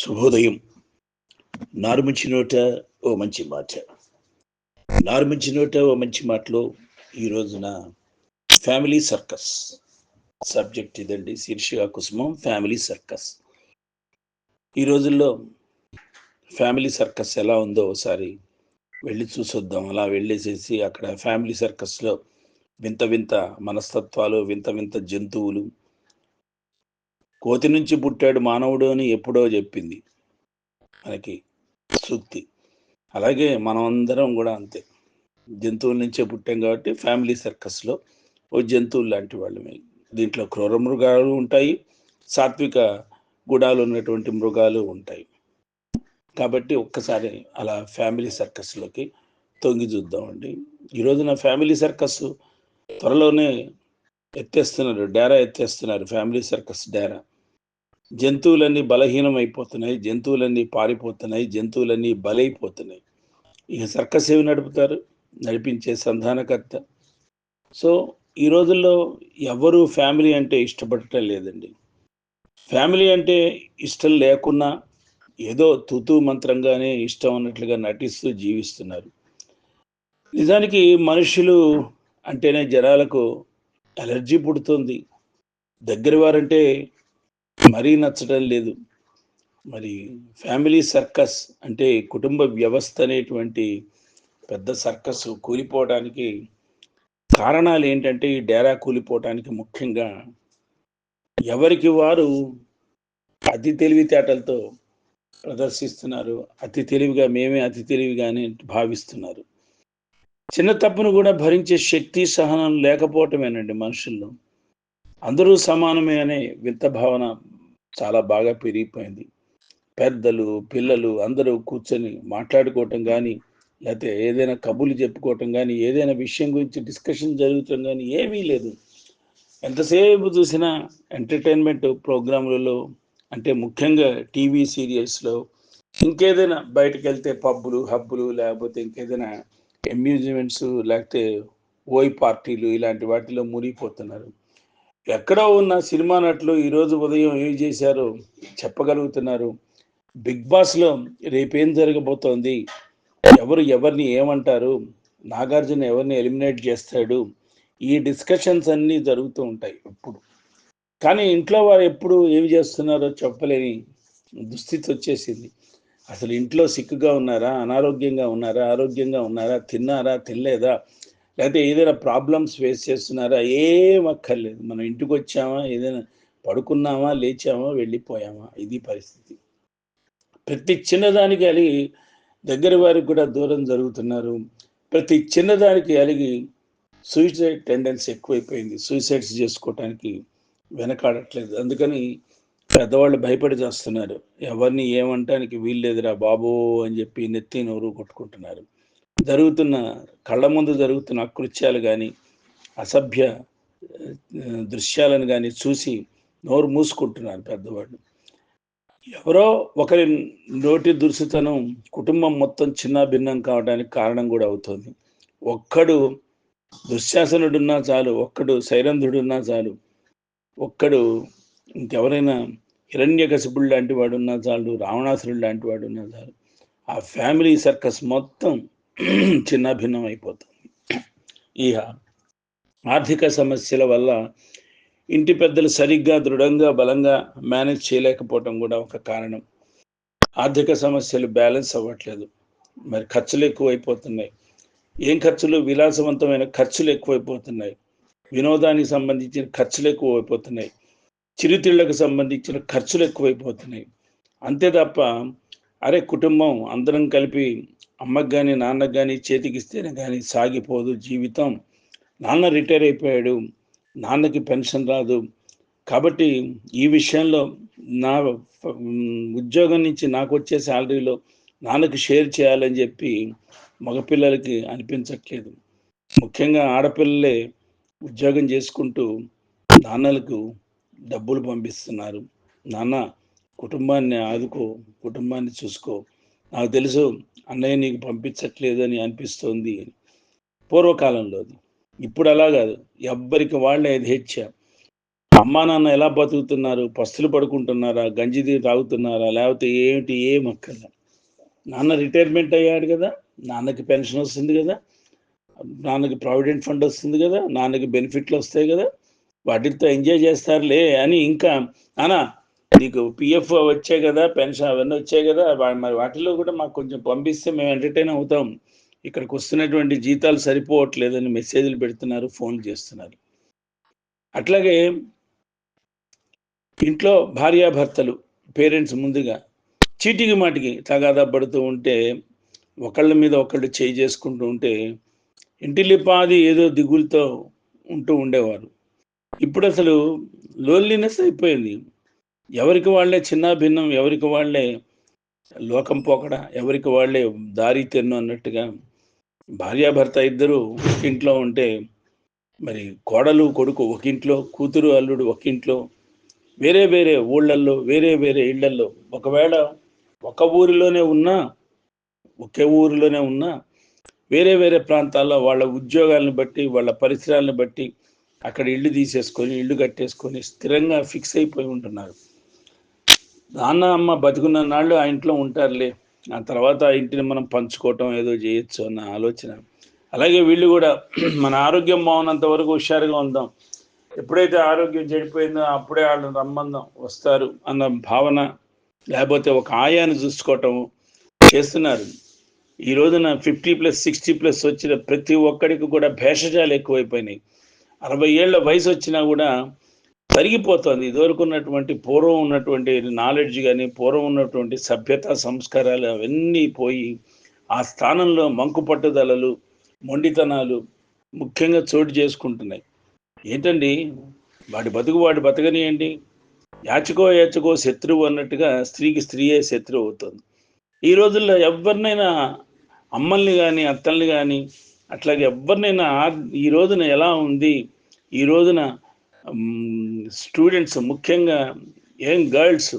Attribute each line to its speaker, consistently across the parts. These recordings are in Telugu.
Speaker 1: శుభోదయం నారుమించి నోట ఓ మంచి మాట. నారుమించి నోట ఓ మంచి మాటలో ఈ రోజున ఫ్యామిలీ సర్కస్. సబ్జెక్ట్ ఇదండి శీర్షిక కుసుమం ఫ్యామిలీ సర్కస్. ఈ రోజుల్లో ఫ్యామిలీ సర్కస్ ఎలా ఉందో ఒకసారి వెళ్ళి చూసొద్దాం. అలా వెళ్ళేసేసి అక్కడ ఫ్యామిలీ సర్కస్లో వింత వింత మనస్తత్వాలు వింత వింత జంతువులు కోతి నుంచి పుట్టాడు మానవుడు అని ఎప్పుడో చెప్పింది. మనకి సూక్తి అలాగే మనం అందరం కూడా అంతే. జంతువుల నుంచే పుట్టాం కాబట్టి ఫ్యామిలీ సర్కస్లో ఓ జంతువులు లాంటి వాళ్ళమే దీంట్లో క్రూర మృగాలు ఉంటాయి. సాత్విక గుడాలు ఉన్నటువంటి మృగాలు ఉంటాయి. కాబట్టి ఒక్కసారి అలా ఫ్యామిలీ సర్కస్లోకి తొంగి చూద్దామండి. ఈరోజు నా ఫ్యామిలీ సర్కస్ త్వరలోనే ఎత్తేస్తున్నారు. డేరా ఎత్తేస్తున్నారు. ఫ్యామిలీ సర్కస్ డేరా. జంతువులన్నీ బలహీనం అయిపోతున్నాయి జంతువులన్నీ పారిపోతున్నాయి జంతువులన్నీ బలైపోతున్నాయి. ఇక సర్కస్ ఏమి నడుపుతారు? నడిపించే సంధానకర్త. సో ఈ రోజుల్లో ఎవరు ఫ్యామిలీ అంటే ఇష్టపడటం లేదండి. ఫ్యామిలీ అంటే ఇష్టం లేకున్నా ఏదో తుతు మంత్రంగానే ఇష్టం అన్నట్లుగా నటిస్తూ జీవిస్తున్నారు. నిజానికి మనుషులు అంటేనే జనాలకు అలర్జీ పుడుతుంది. దగ్గర వారంటే మరీ నచ్చడం లేదు. మరి ఫ్యామిలీ సర్కస్ అంటే కుటుంబ వ్యవస్థ అనేటువంటి పెద్ద సర్కస్ కూలిపోవడానికి కారణాలు ఏంటంటే ఈ డేరా కూలిపోవటానికి ముఖ్యంగా ఎవరికి వారు అతి తెలివితేటలతో ప్రదర్శిస్తున్నారు. అతి తెలివిగా మేమే అతి తెలివిగానే భావిస్తున్నారు. చిన్న తప్పును కూడా భరించే శక్తి సహనం లేకపోవటమేనండి మనుషుల్లో. అందరూ సమానమే అనే వింత భావన చాలా బాగా పెరిగిపోయింది. పెద్దలు పిల్లలు అందరూ కూర్చొని మాట్లాడుకోవటం కానీ లేకపోతే ఏదైనా కబుర్లు చెప్పుకోవటం కానీ ఏదైనా విషయం గురించి డిస్కషన్ జరుగుతాం కానీ ఏమీ లేదు. ఎంతసేపు చూసినా ఎంటర్టైన్మెంట్ ప్రోగ్రాంలలో అంటే ముఖ్యంగా టీవీ సీరియల్స్లో ఇంకేదైనా బయటకు వెళ్తే పబ్బులు హబ్బులు లేకపోతే ఇంకేదైనా అమ్యూజ్మెంట్స్ లేకపోతే ఓయ్ పార్టీలు ఇలాంటి వాటిలో మునిగిపోతున్నారు. ఎక్కడో ఉన్న సినిమా నటులు ఈరోజు ఉదయం ఏం చేశారో చెప్పగలుగుతున్నారు. బిగ్ బాస్లో రేపేం జరగబోతోంది? ఎవరు ఎవరిని ఏమంటారు? నాగార్జున ఎవరిని ఎలిమినేట్ చేస్తాడు? ఈ డిస్కషన్స్ అన్నీ జరుగుతూ ఉంటాయి ఇప్పుడు. కానీ ఇంట్లో వారు ఎప్పుడు ఏమి చేస్తున్నారో చెప్పలేని దుస్థితి వచ్చేసింది. అసలు ఇంట్లో సిక్కుగా ఉన్నారా? అనారోగ్యంగా ఉన్నారా? ఆరోగ్యంగా ఉన్నారా? తిన్నారా? తినలేదా? లేకపోతే ఏదైనా ప్రాబ్లమ్స్ ఫేస్ చేస్తున్నారా? ఏం అక్కర్లేదు. మనం ఇంటికి వచ్చామా? ఏదైనా పడుకున్నామా? లేచామా? వెళ్ళిపోయామా? ఇది పరిస్థితి. ప్రతి చిన్నదానికి అలిగి దగ్గర వారికి కూడా దూరం జరుగుతున్నారు. ప్రతి చిన్నదానికి అలిగి సూసైడ్ టెండెన్సీ ఎక్కువైపోయింది. సూసైడ్స్ చేసుకోవటానికి వెనకాడట్లేదు. అందుకని పెద్దవాళ్ళు భయపడి చేస్తున్నారు. ఎవరిని ఏమంటానికి వీల్లేదురా బాబో అని చెప్పి నెత్తి నోరు కొట్టుకుంటున్నారు. జరుగుతున్న కళ్ళ ముందు జరుగుతున్న అకృత్యాలు కానీ అసభ్య దృశ్యాలను కానీ చూసి నోరు మూసుకుంటున్నారు పెద్దవాళ్ళు. ఎవరో ఒకరి నోటి దుర్సితనం కుటుంబం మొత్తం చిన్న భిన్నం కావడానికి కారణం కూడా అవుతుంది. ఒక్కడు దుశ్శాసనుడున్నా చాలు ఒక్కడు సైరంధుడున్నా చాలు ఒక్కడు ఇంకెవరైనా హిరణ్యకశిపుడు లాంటి వాడు ఉన్నా చాలు రావణాసురుడు లాంటి వాడున్నా చాలు ఆ ఫ్యామిలీ సర్కస్ మొత్తం చిన్న భిన్నం అయిపోతుంది ఇహ ఆర్థిక సమస్యల వల్ల ఇంటి పెద్దలు సరిగ్గా దృఢంగా బలంగా మేనేజ్ చేయలేకపోవటం కూడా ఒక కారణం. ఆర్థిక సమస్యలు బ్యాలెన్స్ అవ్వట్లేదు. మరి ఖర్చులు ఎక్కువైపోతున్నాయి. ఏం ఖర్చులు? విలాసవంతమైన ఖర్చులు ఎక్కువైపోతున్నాయి. వినోదానికి సంబంధించిన ఖర్చులు ఎక్కువైపోతున్నాయి. చిరుతిళ్ళకు సంబంధించిన ఖర్చులు ఎక్కువైపోతున్నాయి. అంతే తప్ప అరే కుటుంబం అందరం కలిపి అమ్మకి కానీ నాన్నకు కానీ చేతికిస్తేనే కానీ సాగిపోదు జీవితం. నాన్న రిటైర్ అయిపోయాడు. నాన్నకి పెన్షన్ రాదు. కాబట్టి ఈ విషయంలో నా ఉద్యోగం నుంచి నాకు వచ్చే శాలరీలో నాన్నకి షేర్ చేయాలని చెప్పి మగపిల్లలకి అనిపించట్లేదు. ముఖ్యంగా ఆడపిల్లలే ఉద్యోగం చేసుకుంటూ నాన్నలకు డబ్బులు పంపిస్తున్నారు. నాన్న కుటుంబాన్ని ఆదుకో కుటుంబాన్ని చూసుకో. నాకు తెలుసు అన్నయ్య నీకు పంపించట్లేదు అని. అనిపిస్తోంది పూర్వకాలంలో ఇప్పుడు అలా కాదు. ఎవ్వరికి వాళ్ళే యథేచ్ఛ అమ్మా నాన్న ఎలా బతుకుతున్నారు? పస్తులు పడుకుంటున్నారా? గంజిది తాగుతున్నారా? లేకపోతే ఏమిటి ఏం అక్కర్ల. నాన్న రిటైర్మెంట్ అయ్యాడు కదా. నాన్నకి పెన్షన్ వస్తుంది కదా. నాన్నకి ప్రావిడెంట్ ఫండ్ వస్తుంది కదా. నాన్నకి బెనిఫిట్లు వస్తాయి కదా. వాటితో ఎంజాయ్ చేస్తారులే అని ఇంకా నానా నీకు పిఎఫ్ వచ్చాయి కదా పెన్షన్ అవన్నీ వచ్చాయి కదా మరి వాటిలో కూడా మాకు కొంచెం పంపిస్తే మేము ఎంటర్టైన్ అవుతాం. ఇక్కడికి వస్తున్నటువంటి జీతాలు సరిపోవట్లేదని మెసేజ్లు పెడుతున్నారు ఫోన్ చేస్తున్నారు. అట్లాగే ఇంట్లో భార్యాభర్తలు పేరెంట్స్ ముందుగా చీటికి మాటికి తగాదా పడుతూ ఉంటే ఒకళ్ళ మీద ఒకళ్ళు చేయి చేసుకుంటూ ఉంటే ఇంటిలిపాది ఏదో దిగులతో ఉంటూ ఉండేవారు. ఇప్పుడు అసలు లోన్లీనెస్ అయిపోయింది. ఎవరికి వాళ్ళే చిన్న భిన్నం ఎవరికి వాళ్ళే లోకం పోకడ ఎవరికి వాళ్ళే దారి తెన్ను అన్నట్టుగా భార్యాభర్త ఇద్దరు ఒక ఇంట్లో ఉంటే మరి కోడలు కొడుకు ఒక ఇంట్లో కూతురు అల్లుడు ఒక ఇంట్లో వేరే వేరే ఊళ్ళల్లో వేరే వేరే ఇళ్ళల్లో ఒకవేళ ఒక ఊరిలోనే ఉన్నా ఒకే ఊరిలోనే ఉన్నా వేరే వేరే ప్రాంతాల్లో వాళ్ళ ఉద్యోగాలను బట్టి వాళ్ళ పరిసరాలను బట్టి అక్కడ ఇల్లు తీసేసుకొని ఇల్లు కట్టేసుకొని స్థిరంగా ఫిక్స్ అయిపోయి ఉంటున్నారు. నాన్న అమ్మ బతుకున్న నాళ్ళు ఆ ఇంట్లో ఉంటారులే. ఆ తర్వాత ఆ ఇంటిని మనం పంచుకోవటం ఏదో చేయొచ్చు అన్న ఆలోచన. అలాగే వీళ్ళు కూడా మన ఆరోగ్యం బాగున్నంత వరకు హుషారుగా ఉందాం. ఎప్పుడైతే ఆరోగ్యం చెడిపోయిందో అప్పుడే వాళ్ళు రమ్మందం వస్తారు అన్న భావన లేకపోతే ఒక ఆయాన్ని చూసుకోవటం చేస్తున్నారు. ఈ రోజున ఫిఫ్టీ ప్లస్ సిక్స్టీ ప్లస్ వచ్చిన ప్రతి ఒక్కడికి కూడా భేషజాలు ఎక్కువైపోయినాయి. అరవై ఏళ్ళ వయసు వచ్చినా కూడా తరిగిపోతుంది. ఇదివరకు ఉన్నటువంటి పూర్వం ఉన్నటువంటి నాలెడ్జ్ కానీ పూర్వం ఉన్నటువంటి సభ్యత సంస్కారాలు అవన్నీ పోయి ఆ స్థానంలో మంకు పట్టుదలలు మొండితనాలు ముఖ్యంగా చోటు చేసుకుంటున్నాయి. ఏంటండి? వాడి బతుకు వాడి బతకనియండి. యాచకో యాచకో శత్రువు అన్నట్టుగా స్త్రీకి స్త్రీయే శత్రువు అవుతుంది. ఈ రోజుల్లో ఎవరినైనా అమ్మల్ని కానీ అత్తల్ని కానీ అట్లాగే ఎవరినైనా ఈ రోజున ఎలా ఉంది? ఈ రోజున స్టూడెంట్స్ ముఖ్యంగా ఏం గర్ల్స్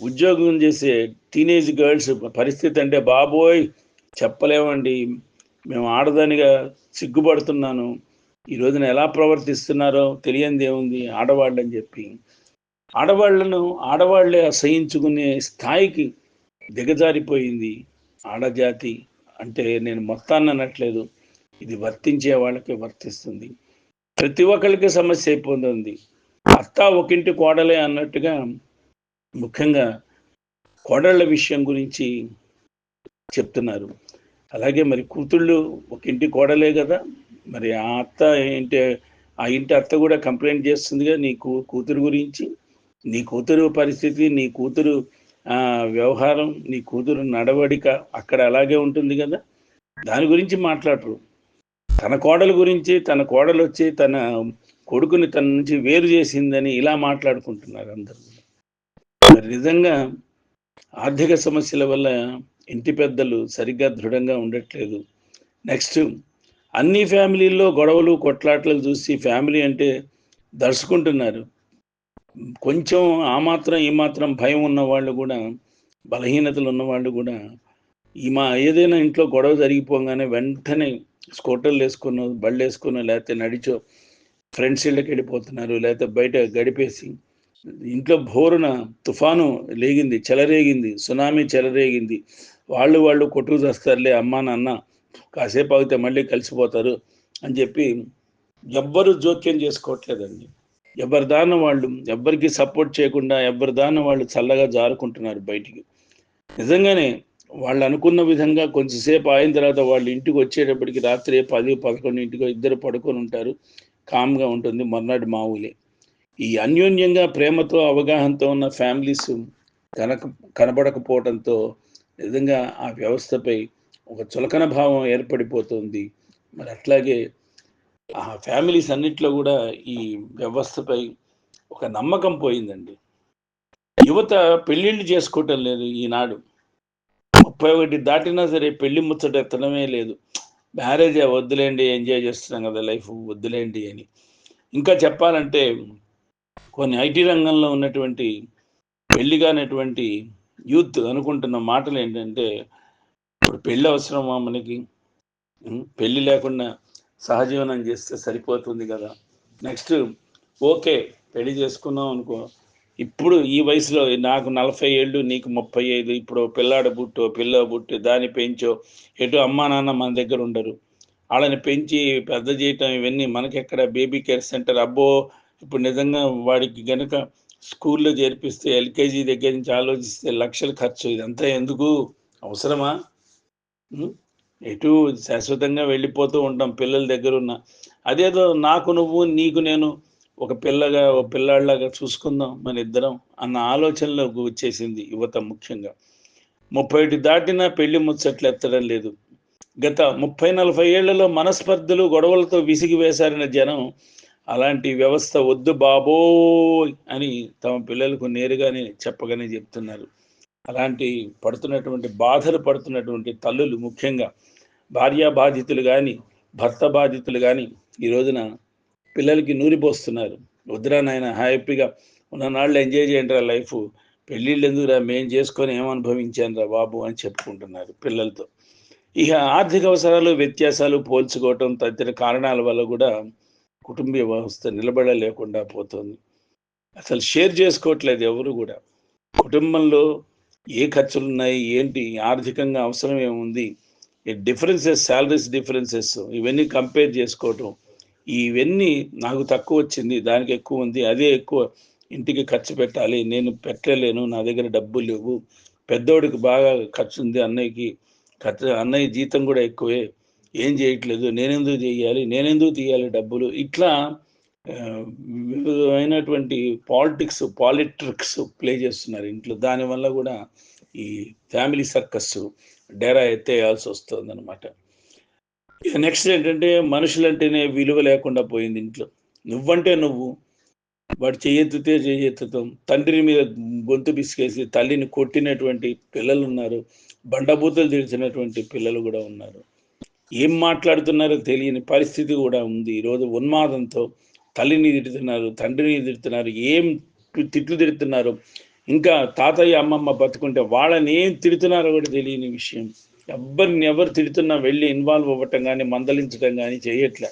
Speaker 1: ఉద్యోగం చేసే టీనేజ్ గర్ల్స్ పరిస్థితి అంటే బాబోయ్ చెప్పలేమండి. మేము ఆడదానిగా సిగ్గుపడుతున్నాను. ఈ రోజున ఎలా ప్రవర్తిస్తున్నారో తెలియంది ఏముంది? ఆడవాళ్ళని చెప్పి. ఆడవాళ్ళను ఆడవాళ్ళే అసహించుకునే స్థాయికి దిగజారిపోయింది ఆడజాతి. అంటే నేను మొత్తాన్ని అనట్లేదు. ఇది వర్తించే వాళ్ళకి వర్తిస్తుంది. ప్రతి ఒక్కరికి సమస్య అయిపోతుంది. అత్త ఒకింటి కోడలే అన్నట్టుగా ముఖ్యంగా కోడళ్ళ విషయం గురించి చెప్తున్నారు. అలాగే మరి కూతుళ్ళు ఒక ఇంటి కోడలే కదా మరి ఆ అత్త ఏంటి ఆ ఇంటి అత్త కూడా కంప్లైంట్ చేస్తుందిగా నీ కూ కూతురు గురించి. నీ కూతురు పరిస్థితి నీ కూతురు ఆ, వ్యవహారం నీ కూతురు నడవడిక అక్కడ అలాగే ఉంటుంది కదా. దాని గురించి మాట్లాడరు. తన కోడలు గురించి తన కోడలు వచ్చి తన కొడుకుని తన నుంచి వేరు చేసిందని ఇలా మాట్లాడుకుంటున్నారు అందరూ. మరి నిజంగా ఆర్థిక సమస్యల వల్ల ఇంటి పెద్దలు సరిగ్గా దృఢంగా ఉండట్లేదు. నెక్స్ట్ అన్ని ఫ్యామిలీల్లో గొడవలు కొట్లాటలు చూసి ఫ్యామిలీ అంటే దర్శకుంటున్నారు. కొంచెం ఆ మాత్రం ఈ మాత్రం భయం ఉన్న వాళ్ళు కూడా బలహీనతలు ఉన్న వాళ్ళు కూడా ఈ మా ఏదైనా ఇంట్లో గొడవ జరిగిపోగానే వెంటనే స్కూటర్లు వేసుకున్నో బళ్ళు వేసుకున్నో లేకపోతే నడిచో ఫ్రెండ్స్ ఇళ్ళకి వెళ్ళిపోతున్నారు లేకపోతే బయట గడిపేసి ఇంట్లో భోరున తుఫాను లేగింది చెలరేగింది సునామీ చెలరేగింది. వాళ్ళు వాళ్ళు కొట్టుకు చేస్తారులే అమ్మా నాన్న కాసేపు ఆగితే మళ్ళీ కలిసిపోతారు అని చెప్పి ఎవ్వరు జోక్యం చేసుకోవట్లేదండి. ఎవరి దాన్న వాళ్ళు ఎవ్వరికి సపోర్ట్ చేయకుండా ఎవరి దాన వాళ్ళు చల్లగా జారుకుంటున్నారు బయటికి. నిజంగానే వాళ్ళు అనుకున్న విధంగా కొంచెంసేపు అయిన తర్వాత వాళ్ళు ఇంటికి వచ్చేటప్పటికి రాత్రి పది పదకొండు ఇంటికి ఇద్దరు పడుకొని ఉంటారు. కామ్గా ఉంటుంది. మర్నాడు మావులే ఈ అన్యోన్యంగా ప్రేమతో అవగాహనతో ఉన్న ఫ్యామిలీస్ కనక కనబడకపోవడంతో నిజంగా ఆ వ్యవస్థపై ఒక చులకన భావం ఏర్పడిపోతుంది. మరి అట్లాగే ఆ ఫ్యామిలీస్ అన్నిట్లో కూడా ఈ వ్యవస్థపై ఒక నమ్మకం పోయిందండి. యువత పెళ్ళిళ్ళు చేసుకోవటం లేదు ఈనాడు. ముప్పై ఒకటి దాటినా సరే పెళ్ళి ముచ్చట ఎత్తడమే లేదు. మ్యారేజ్ వద్దులేండి ఎంజాయ్ చేస్తున్నాం కదా లైఫ్ వద్దులేండి అని. ఇంకా చెప్పాలంటే కొన్ని ఐటీ రంగంలో ఉన్నటువంటి పెళ్ళిగానటువంటి యూత్ అనుకుంటున్న మాటలు ఏంటంటే ఇప్పుడు పెళ్ళి అవసరమా మనకి? పెళ్ళి లేకుండా సహజీవనం చేస్తే సరిపోతుంది కదా. నెక్స్ట్ ఓకే పెళ్ళి చేసుకున్నాం అనుకో ఇప్పుడు ఈ వయసులో నాకు నలభై ఏళ్ళు నీకు ముప్పై ఐదు ఇప్పుడు పిల్లాడ బుట్టో పిల్ల బుట్టు దాన్ని పెంచో ఎటు అమ్మా నాన్న మన దగ్గర ఉండరు. వాళ్ళని పెంచి పెద్ద చేయటం ఇవన్నీ మనకెక్కడ బేబీ కేర్ సెంటర్? అబ్బో! ఇప్పుడు నిజంగా వాడికి గనుక స్కూల్లో చేర్పిస్తే ఎల్కేజీ దగ్గర నుంచి ఆలోచిస్తే లక్షల ఖర్చు. ఇదంతా ఎందుకు? అవసరమా? ఎటు శాశ్వతంగా వెళ్ళిపోతూ ఉంటాం పిల్లల దగ్గర ఉన్న అదేదో నాకు నువ్వు నీకు నేను ఒక పిల్లగా ఒక పిల్లాడిలాగా చూసుకుందాం మన ఇద్దరం అన్న ఆలోచనలోకి వచ్చేసింది యువత ముఖ్యంగా. ముప్పై ఒకటి దాటినా పెళ్ళి ముచ్చట్లు ఎత్తడం లేదు. గత ముప్పై నలభై ఏళ్ళలో మనస్పర్ధలు గొడవలతో విసిగి వేశారిన జనం అలాంటి వ్యవస్థ వద్దు బాబోయ్ అని తమ పిల్లలకు నేరుగానే చెప్పగానే చెప్తున్నారు. అలాంటి పడుతున్నటువంటి బాధలు పడుతున్నటువంటి తల్లులు ముఖ్యంగా భార్యా బాధితులు కానీ భర్త బాధితులు కానీ ఈ రోజున పిల్లలకి నూరిపోస్తున్నారు వద్దురా నాయన హ్యాపీగా ఉన్న నాళ్ళు ఎంజాయ్ చేయండి రా లైఫ్. పెళ్ళిళ్ళు ఎందుకురా? మేం చేసుకొని ఏమనుభవించాను రా బాబు అని చెప్పుకుంటున్నారు పిల్లలతో. ఇక ఆర్థిక అవసరాలు వ్యత్యాసాలు పోల్చుకోవటం తదితర కారణాల వల్ల కూడా కుటుంబ వ్యవస్థ నిలబడలేకుండా పోతుంది. అసలు షేర్ చేసుకోవట్లేదు ఎవరు కూడా. కుటుంబంలో ఏ ఖర్చులు ఉన్నాయి ఏంటి ఆర్థికంగా అవసరం ఏముంది ఈ డిఫరెన్సెస్ శాలరీస్ డిఫరెన్సెస్ ఇవన్నీ కంపేర్ చేసుకోవటం ఇవన్నీ నాకు తక్కువ వచ్చింది దానికి ఎక్కువ ఉంది అదే ఎక్కువ ఇంటికి ఖర్చు పెట్టాలి నేను పెట్టలేను నా దగ్గర డబ్బులు లేవు పెద్దోడికి బాగా ఖర్చు ఉంది అన్నయ్యకి ఖర్చు అన్నయ్య జీతం కూడా ఎక్కువే ఏం చేయట్లేదు నేనెందుకు చేయాలి నేనెందుకు తీయాలి డబ్బులు ఇట్లా వివిధమైనటువంటి పాలిటిక్స్ పాలిట్రిక్స్ ప్లే చేస్తున్నారు ఇంట్లో దానివల్ల కూడా ఈ ఫ్యామిలీ సర్కస్ డేరా ఎత్తేయాల్సి వస్తుంది అనమాట నెక్స్ట్ ఏంటంటే మనుషులంటేనే విలువ లేకుండా పోయింది ఇంట్లో. నువ్వంటే నువ్వు. వాడు చెయ్యెత్తితే చేయెత్తుతాం తండ్రి మీద గొంతు బిసికేసి తల్లిని కొట్టినటువంటి పిల్లలు ఉన్నారు. బండబూతలు తెలిసినటువంటి పిల్లలు కూడా ఉన్నారు. ఏం మాట్లాడుతున్నారో తెలియని పరిస్థితి కూడా ఉంది. ఈరోజు ఉన్మాదంతో తల్లిని తిడుతున్నారు తండ్రిని తిడుతున్నారు ఏం తిట్లు తిడుతున్నారు. ఇంకా తాతయ్య అమ్మమ్మ బతుకుంటే వాళ్ళని ఏం తిడుతున్నారో కూడా తెలియని విషయం. ఎవరిని ఎవరు తిడుతున్నా వెళ్ళి ఇన్వాల్వ్ అవ్వటం కానీ మందలించడం కానీ చేయట్లే.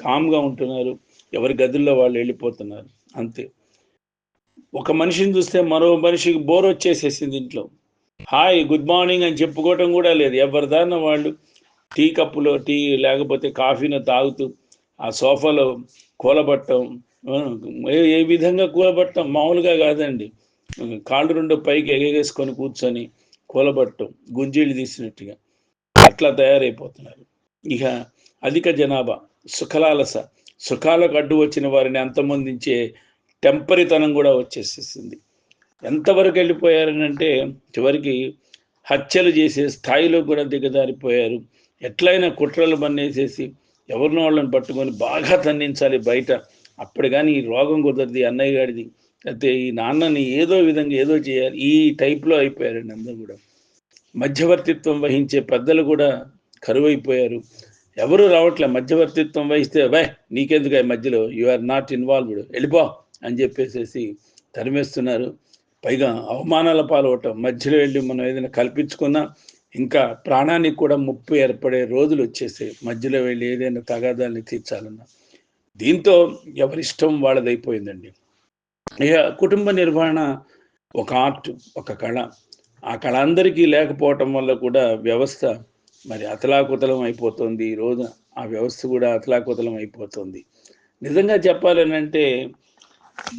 Speaker 1: కామ్గా ఉంటున్నారు. ఎవరి గదుల్లో వాళ్ళు వెళ్ళిపోతున్నారు. అంతే. ఒక మనిషిని చూస్తే మరో మనిషికి బోర్ వచ్చేసేసింది ఇంట్లో. హాయ్ గుడ్ మార్నింగ్ అని చెప్పుకోవటం కూడా లేదు. ఎవరిదాన్న వాళ్ళు టీ కప్పులో టీ లేకపోతే కాఫీని తాగుతూ ఆ సోఫాలో కూలబట్టం ఏ- ఏ విధంగా కూలబట్టం? మామూలుగా కాదండి. కాళ్ళు రెండు పైకి ఎగేసుకొని కూర్చొని కూలబట్టం గుంజీళ్ళు తీసినట్టుగా. అట్లా తయారైపోతున్నారు. ఇక అధిక జనాభా సుఖలాలస. సుఖాలకు అడ్డు వచ్చిన వారిని అంతమొందించే టెంపరీతనం కూడా వచ్చేసేసింది. ఎంతవరకు వెళ్ళిపోయారనంటే చివరికి హత్యలు చేసే స్థాయిలో కూడా దిగజారిపోయారు. ఎట్లయినా కుట్రలు బన్నేసేసి ఎవరినో వాళ్ళని పట్టుకొని బాగా తన్నించాలి బయట. అప్పుడు కానీ ఈ రోగం కుదరది అన్నయ్య గారిది. అయితే ఈ నాన్నని ఏదో విధంగా ఏదో చేయాలి. ఈ టైప్లో అయిపోయారండి అందరూ కూడా. మధ్యవర్తిత్వం వహించే పెద్దలు కూడా కరువైపోయారు. ఎవరు రావట్లే మధ్యవర్తిత్వం వహిస్తే వై నీకెందుకు ఈ మధ్యలో? యు ఆర్ నాట్ ఇన్వాల్వ్డ్ వెళ్ళిపో అని చెప్పేసేసి తరిమేస్తున్నారు. పైగా అవమానాల పాలవటం. మధ్యలో వెళ్ళి మనం ఏదైనా కల్పించుకున్నా ఇంకా ప్రాణానికి కూడా ముప్పు ఏర్పడే రోజులు వచ్చేసాయి. మధ్యలో వెళ్ళి ఏదైనా తగాదాల్ని తీర్చాలన్నా. దీంతో ఎవరిష్టం వాళ్ళదైపోయిందండి. ఇక కుటుంబ నిర్వహణ ఒక ఆర్ట్ ఒక కళ. ఆ కళ అందరికీ లేకపోవటం వల్ల కూడా వ్యవస్థ మరి అతలాకుతలం అయిపోతుంది. ఈ రోజు ఆ వ్యవస్థ కూడా అతలాకుతలం అయిపోతుంది. నిజంగా చెప్పాలనంటే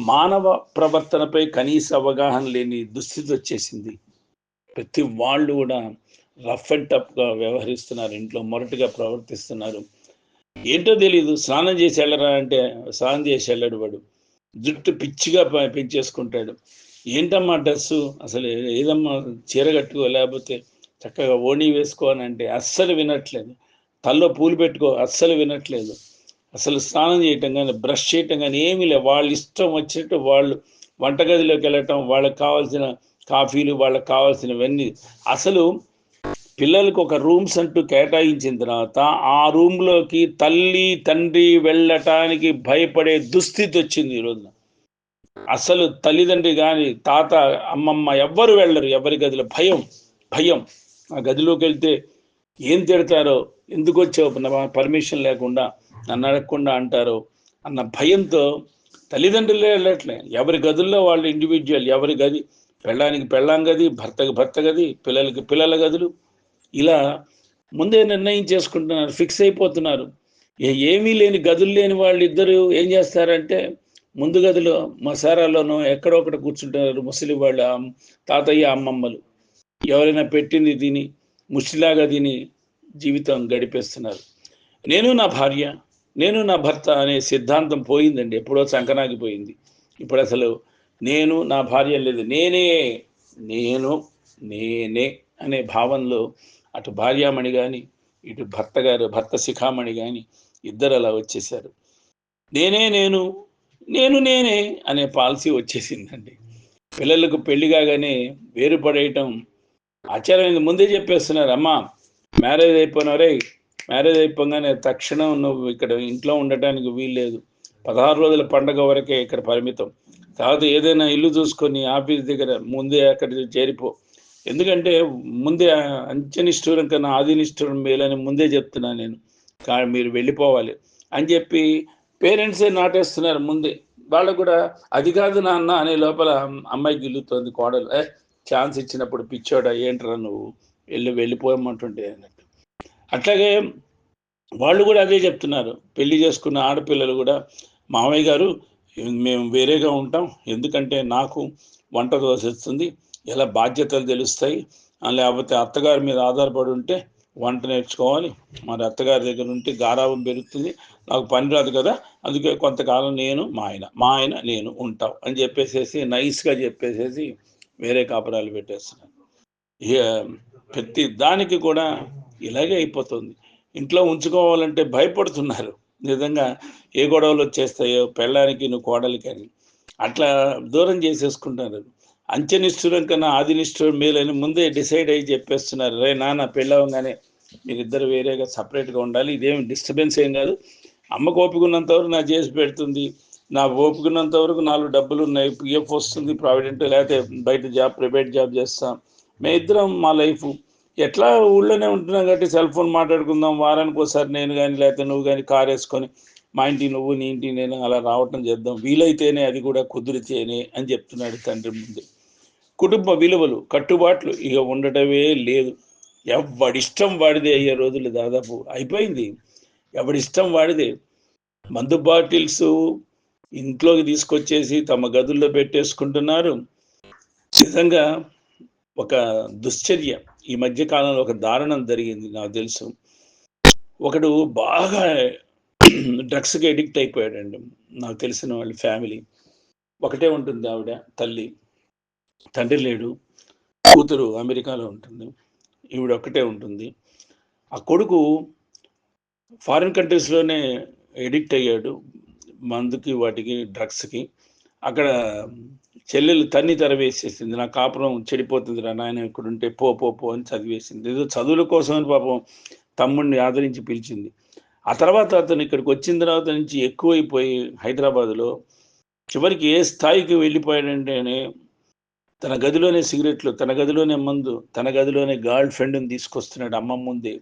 Speaker 1: మానవ ప్రవర్తనపై కనీస అవగాహన లేని దుస్థితి వచ్చేసింది. ప్రతి వాళ్ళు కూడా రఫ్ అండ్ టఫ్గా వ్యవహరిస్తున్నారు. ఇంట్లో మొరటుగా ప్రవర్తిస్తున్నారు. ఏంటో తెలియదు స్నానం చేసి వెళ్ళరా అంటే స్నానం చేసి వెళ్ళడు వాడు. జుట్టు పిచ్చిగా పెంచేసుకుంటాడు. ఏంటమ్మా డ్రెస్సు? అసలు ఏదమ్మా చీర కట్టుకో లేకపోతే చక్కగా ఓణి వేసుకో అని అంటే అస్సలు వినట్లేదు. తల్లో పూలు పెట్టుకో అస్సలు వినట్లేదు. అసలు స్నానం చేయటం కానీ బ్రష్ చేయటం కానీ ఏమీ లేదు వాళ్ళ ఇష్టం వచ్చినట్టు వాళ్ళు వంటగదిలోకి వెళ్ళటం వాళ్ళకి కావాల్సిన కాఫీలు వాళ్ళకి కావాల్సినవన్నీ. అసలు పిల్లలకు ఒక రూమ్స్ అంటూ కేటాయించిన తర్వాత ఆ రూమ్లోకి తల్లి తండ్రి వెళ్ళటానికి భయపడే దుస్థితి వచ్చింది ఈ రోజున. అసలు తల్లిదండ్రి కానీ తాత అమ్మమ్మ ఎవ్వరు వెళ్ళరు. ఎవరి గదిలో? భయం భయం. ఆ గదిలోకి వెళ్తే ఏం తిడతారో ఎందుకు వచ్చావు? నా పర్మిషన్ లేకుండా నన్ను అడగకుండా అంటారో అన్న భయంతో తల్లిదండ్రులే వెళ్ళట్లే. ఎవరి గదుల్లో వాళ్ళు ఇండివిజువల్ ఎవరి గది? పెళ్ళానికి పెళ్ళాం గది భర్తకి భర్త గది పిల్లలకి పిల్లల గదులు. ఇలా ముందే నిర్ణయం చేసుకుంటున్నారు ఫిక్స్ అయిపోతున్నారు. ఏమీ లేని గదులు లేని వాళ్ళు ఇద్దరు ఏం చేస్తారంటే ముందు గదిలో మసారాలోనో ఎక్కడో ఒకటి కూర్చుంటారు ముసలి వాళ్ళ తాతయ్య అమ్మమ్మలు. ఎవరైనా పెట్టింది తిని ముష్టిలాగా తిని జీవితం గడిపేస్తున్నారు. నేను నా భార్య నేను నా భర్త అనే సిద్ధాంతం పోయిందండి ఎప్పుడో చంకనాగిపోయింది ఇప్పుడు అసలు నేను నా భార్య లేదు నేనే నేను నేనే అనే భావంలో అటు భార్యామణి కానీ ఇటు భర్త గారు భర్త శిఖామణి కానీ ఇద్దరు అలా వచ్చేసారు. నేనే నేను నేను నేనే అనే పాలసీ వచ్చేసిందండి. పిల్లలకు పెళ్ళి కాగానే వేరుపడేయటం ఆశ్చర్యమైంది. ముందే చెప్పేస్తున్నారు అమ్మా మ్యారేజ్ అయిపోయినవరే మ్యారేజ్ అయిపోగానే తక్షణం నువ్వు ఇక్కడ ఇంట్లో ఉండటానికి వీల్లేదు. పదహారు రోజుల పండగ వరకే ఇక్కడ పరిమితం. తర్వాత ఏదైనా ఇల్లు చూసుకొని ఆఫీస్ దగ్గర ముందే అక్కడ చేరిపో. ఎందుకంటే ముందే అంచెనిష్ఠూరం కన్నా ఆదినిష్ఠూరం మేలని ముందే చెప్తున్నాను నేను. కానీ మీరు వెళ్ళిపోవాలి అని చెప్పి పేరెంట్సే నాటేస్తున్నారు ముందే. వాళ్ళకు కూడా అది కాదు నాన్న అనే లోపల అమ్మాయి గిల్లుతోంది కోడలు. ఏ ఛాన్స్ ఇచ్చినప్పుడు పిచ్చోడా ఏంట్రా నువ్వు? వెళ్ళి వెళ్ళిపోయమంటుంటే అన్నట్టు. అట్లాగే వాళ్ళు కూడా అదే చెప్తున్నారు. పెళ్ళి చేసుకున్న ఆడపిల్లలు కూడా మామయ్య గారు మేము వేరేగా ఉంటాం. ఎందుకంటే నాకు వంట దోశ వస్తుంది ఎలా బాధ్యతలు తెలుస్తాయి? లేకపోతే అత్తగారి మీద ఆధారపడి ఉంటే వంట నేర్చుకోవాలి. మరి అత్తగారి దగ్గర ఉంటే గారాబం పెరుగుతుంది. నాకు పని రాదు కదా అందుకే కొంతకాలం నేను మా ఆయన మా ఆయన నేను ఉంటాం అని చెప్పేసేసి నైస్గా చెప్పేసేసి వేరే కాపురాలు పెట్టేస్తున్నాను. ప్రతి దానికి కూడా ఇలాగే అయిపోతుంది. ఇంట్లో ఉంచుకోవాలంటే భయపడుతున్నారు. నిజంగా ఏ గొడవలు వచ్చేస్తాయో పెళ్ళానికి నువ్వు కోడలికి అని అట్లా దూరం చేసేసుకుంటున్నారు. అంచనిష్ఠురం కన్నా ఆదినిష్ఠురం మేలని ముందే డిసైడ్ అయ్యి చెప్పేస్తున్నారు. రే నాన్న పెళ్ళవగానే మీరిద్దరు వేరేగా సపరేట్గా ఉండాలి. ఇదేమి డిస్టర్బెన్స్ ఏం కాదు. అమ్మకు ఓపిక వరకు నా చేసి పెడుతుంది. నా ఓపుకున్నంత వరకు నాలుగు డబ్బులు ఉన్నాయి. పిఎఫ్ వస్తుంది ప్రావిడెంట్ లేకపోతే బయట జాబ్ ప్రైవేట్ జాబ్ చేస్తాం. మే ఇద్దరం మా లైఫ్. ఎట్లా ఊళ్ళోనే ఉంటున్నాం కాబట్టి సెల్ ఫోన్ మాట్లాడుకుందాం. వారానికి ఒకసారి నేను కానీ లేకపోతే నువ్వు కానీ కార్ వేసుకొని మా ఇంటి నువ్వు నీ ఇంటి నేను అలా రావటం చేద్దాం. వీలైతేనే అది కూడా కుదిరితేనే అని చెప్తున్నాడు తండ్రి ముందు. కుటుంబ విలువలు కట్టుబాట్లు ఇక ఉండటమే లేదు. ఎవడిష్టం వాడిదే అయ్యే రోజులు దాదాపు అయిపోయింది. ఎవడిష్టం వాడిదే. మందు బాటిల్స్ ఇంట్లోకి తీసుకొచ్చేసి తమ గదుల్లో పెట్టేసుకుంటున్నారు. నిజంగా ఒక దుశ్చర్య. ఈ మధ్య కాలంలో ఒక దారుణం జరిగింది నాకు తెలుసు. ఒకడు బాగా డ్రగ్స్కి ఎడిక్ట్ అయిపోయాడండి. నాకు తెలిసిన వాళ్ళ ఫ్యామిలీ. ఒకటే ఉంటుంది ఆవిడ తల్లి. తండ్రి లేడు కూతురు అమెరికాలో ఉంటుంది ఈవిడ ఒక్కటే ఉంటుంది. ఆ కొడుకు ఫారిన్ కంట్రీస్లోనే ఎడిక్ట్ అయ్యాడు మందుకి వాటికి డ్రగ్స్కి అక్కడ చెల్లెలు తన్ని తరవేసేసింది నా కాపురం చెడిపోతుంది రా నాయన ఇక్కడ ఉంటే పో పో పో అని చదివేసింది. ఏదో చదువుల కోసమని పాపం తమ్ముడిని ఆదరించి పిలిచింది. ఆ తర్వాత అతను ఇక్కడికి వచ్చిన తర్వాత నుంచి ఎక్కువైపోయి హైదరాబాద్లో చివరికి ఏ స్థాయికి వెళ్ళిపోయాడంటేనే తన గదిలోనే సిగరెట్లు తన గదిలోనే మందు తన గదిలోనే గర్ల్ ఫ్రెండ్ని తీసుకొస్తున్నాడు అమ్మ ముందే.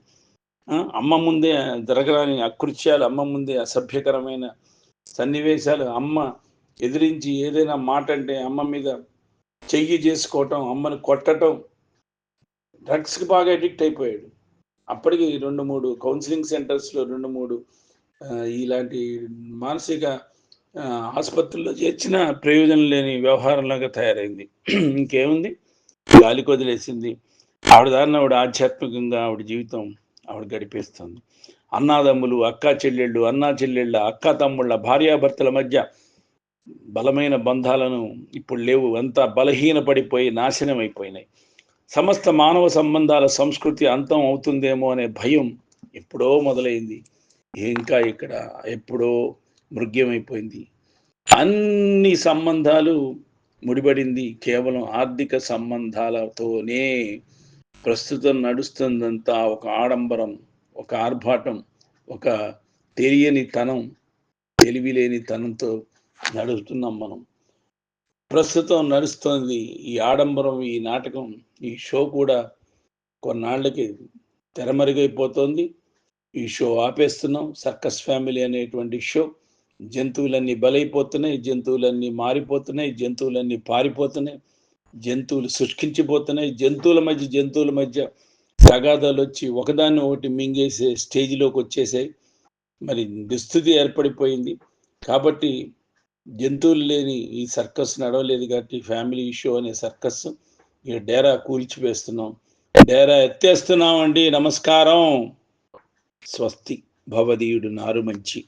Speaker 1: అమ్మ ముందే జరగరాని అకృత్యాలు అమ్మ ముందే అసభ్యకరమైన సన్నివేశాలు. అమ్మ ఎదిరించి ఏదైనా మాట అంటే అమ్మ మీద చెయ్యి చేసుకోవటం అమ్మని కొట్టటం. డ్రగ్స్కి బాగా అడిక్ట్ అయిపోయాడు. అప్పటికి రెండు మూడు కౌన్సిలింగ్ సెంటర్స్లో రెండు మూడు ఇలాంటి మానసిక ఆసుపత్రుల్లో చేర్చిన ప్రయోజనం లేని వ్యవహారంలాగా తయారైంది. ఇంకేముంది? గాలికి వదిలేసింది ఆవిడ దారిన ఆవిడ ఆధ్యాత్మికంగా ఆవిడ జీవితం ఆవిడ గడిపేస్తుంది. అన్నాదమ్ములు అక్కా చెల్లెళ్ళు అన్నా చెల్లెళ్ళ అక్క తమ్ముళ్ళ భార్యాభర్తల మధ్య బలమైన బంధాలను ఇప్పుడు లేవు. అంతా బలహీనపడిపోయి నాశనం అయిపోయినాయి సమస్త మానవ సంబంధాల సంస్కృతి అంతం అవుతుందేమో అనే భయం ఎప్పుడో మొదలైంది. ఇంకా ఇక్కడ ఎప్పుడో మృగ్యమైపోయింది. అన్ని సంబంధాలు ముడిపడింది కేవలం ఆర్థిక సంబంధాలతోనే ప్రస్తుతం నడుస్తుందంతా ఒక ఆడంబరం ఒక ఆర్భాటం ఒక తెలియని తనం తెలివిలేని తనంతో నడుస్తున్నాం మనం. ప్రస్తుతం నడుస్తోంది ఈ ఆడంబరం ఈ నాటకం ఈ షో కూడా కొన్నాళ్ళకి తెరమరుగైపోతోంది. ఈ షో ఆపేస్తున్నాం సర్కస్ ఫ్యామిలీ అనేటువంటి షో. జంతువులన్నీ బలైపోతున్నాయి జంతువులన్నీ మారిపోతున్నాయి జంతువులన్నీ పారిపోతున్నాయి జంతువులు శుష్కించిపోతున్నాయి జంతువుల మధ్య జంతువుల మధ్య తగాదాలు వచ్చి ఒకదాన్ని ఒకటి మింగేసే స్టేజ్లోకి వచ్చేసాయి మరి దుస్థితి ఏర్పడిపోయింది. కాబట్టి జంతువులు లేని ఈ సర్కస్ నడవలేదు కాబట్టి ఫ్యామిలీ ఇష్యూ అనే సర్కస్ ఇక డేరా కూల్చివేస్తున్నాం. డేరా ఎత్తేస్తున్నాం అండి నమస్కారం. స్వస్తి. భవదీయుడు నారు మంచి